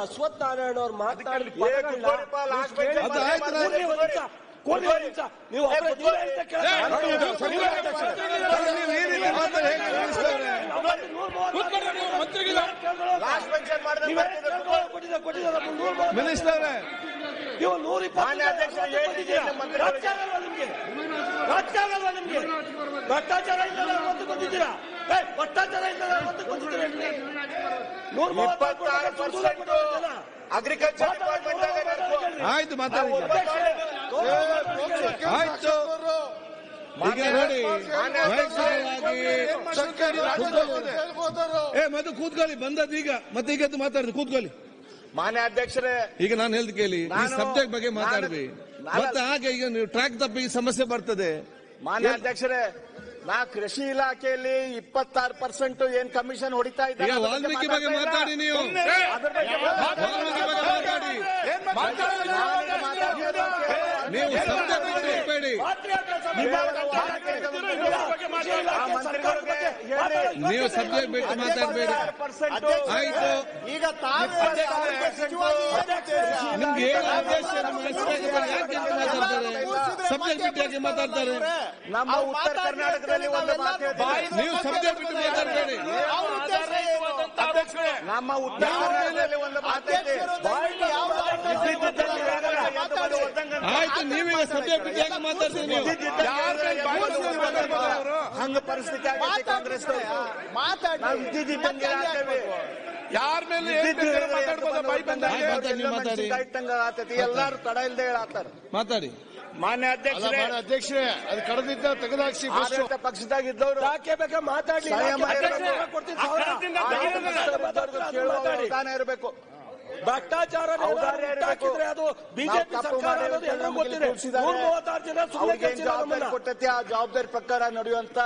ಅಶ್ವಥ್ ನಾರಾಯಣ ಅವ್ರು ಮಾತಾಡಿ. ಏ, ಕುತ್ಕೊಳ್ಳಿಪ್ಪ, last bench ಅಲ್ಲಿ ಅದು ಆಯ್ತು, ನಾನು- ಕೊಡ್ಲಿ ಒಂದ್ ನಿಮಿಷ, ಕೊಡ್ಲಿ ಒಂದ್ ನಿಮಿಷ. ನೀವು ನೂರ ಕೊಟ್ಟಿದ್ದಾರೆ, ನಮ್ಗೆ. ಭ್ರಷ್ಟಾಚಾರ ಭ್ರಷ್ಟಾಚಾರ ಇಲ್ಲ ಬಂದಿದ್ದೀರಾ ಇಲ್ಲಿ? ಅಗ್ರಿಕಲ್ಚರ್ ಆಯ್ತು ಮಾತಾಡಿ. ಆಯ್ತು. ಈಗ ನೋಡಿ ವೈಯಕ್ತಿಕವಾಗಿ ಏ ಮತ್ತೆ ಕೂತ್ಕೊಳ್ಳಿ ಬಂದದ್ದು ಈಗ. ಮತ್ತೆ ಈಗ ಮಾತಾಡಿದ್ರು ಕೂತ್ಕೊಳ್ಳಿ. ಮಾನ್ಯ ಅಧ್ಯಕ್ಷರೇ ಈಗ ನಾನು ಹೇಳ್ದು ಕೇಳಿ ಈ ಸಬ್ಜೆಕ್ಟ್ ಬಗ್ಗೆ ಮಾತಾಡ್ವಿ ಮತ್ತೆ ಹಾಗೆ ಈಗ ನೀವು ಟ್ರ್ಯಾಕ್ ತಪ್ಪಿ ಸಮಸ್ಯೆ ಬರ್ತದೆ. ಮಾನ್ಯ ಅಧ್ಯಕ್ಷರೇ ನಾ ಕೃಷಿ ಇಲಾಖೆಯಲ್ಲಿ ಇಪ್ಪತ್ತಾರು ಪರ್ಸೆಂಟ್ ಏನ್ ಕಮಿಷನ್ ಹೊಡಿತಾ ಇದ್ದಾರೆ ಈಗ ವಾಲ್ಮೀಕಿ ಬಗ್ಗೆ ಮಾತಾಡಿ ನೀವು. ಅದ್ರ ಬಗ್ಗೆ ಮಾತಾಡಿ. ಸಬ್ಜೆಕ್ಟ್ ಬಿಟ್ಟು. ನೀವು ಸಬ್ಜೆಕ್ಟ್ ಮಾತಾಡಬೇಡಿ. ಆಯ್ತು. ಈಗ ತಾವೇ ನಿಮ್ಗೆ ಏನು ಉದ್ದೇಶ ನಮ್ಮ ಹೆಸರಾಗಿದ್ದಾರೆ ಯಾಕೆ ಅಂತ ಮಾತಾಡ್ತಾರೆ ಸಬ್ಜೆಕ್ಟ್ ಮಾತಾಡ್ತಾರೆ? ನಮ್ಮ ಉತ್ತರ ಕರ್ನಾಟಕದಲ್ಲಿ ಒಂದು ಮಾತು ಹೇಳ್ತೀನಿ. ನೀವು ಸಬ್ಜೆಕ್ಟ್ ಬಿಟ್ಟು ಮಾತಾಡ್ತಾರೆ. ನಮ್ಮ ಉತ್ತರ ಕರ್ನಾಟಕದಲ್ಲಿ ಒಂದು ಆಯ್ತು ನೀವೀಗ ಸಬ್ಜೆಕ್ಟ್ ಹಂಗ ಪರಿಸ್ಥಿತಿ ಕಾಂಗ್ರೆಸ್ ಮಾತಾಡಿ ಯಾರ ಮೇಲೆ ಮಾತಾಡ್ಬೋದ ಬೈ ಬಂದ ಮಾತಾಡಿ, ಎಲ್ಲಾರು ತಡ ಇಲ್ದೇ ಹೇಳಾತಾರ ಮಾತಾಡಿ. ಮಾನ್ಯ ಅಧ್ಯಕ್ಷರೇ. ಅಧ್ಯಕ್ಷರೇ ಅದು ಕಡದಿದ್ದ ತೆಗೆದಾಕ್ಸಿ ಪಕ್ಷದಾಗಿದ್ದವರು ಆಡಳಿತ ಪಕ್ಷದಾಗ ಇದ್ದವರು ಯಾಕೆ ಬೇಕಾ ಮಾತಾಡಿ. ಇರಬೇಕು. ಭ್ರಷ್ಟಾಚಾರ. ಹಾಕಿದ್ರೆ ಅದು ಬಿಜೆಪಿ ಸರ್ಕಾರ ನಮಗೆ ಗೊತ್ತಿದೆ. ಮೂವತ್ತಾರು ಜನ ಸುಮ್ಮನೆ ಕೊಟ್ಟೈತಿ ಆ ಜವಾಬ್ದಾರಿ ಪ್ರಕಾರ ನಡೆಯುವಂತ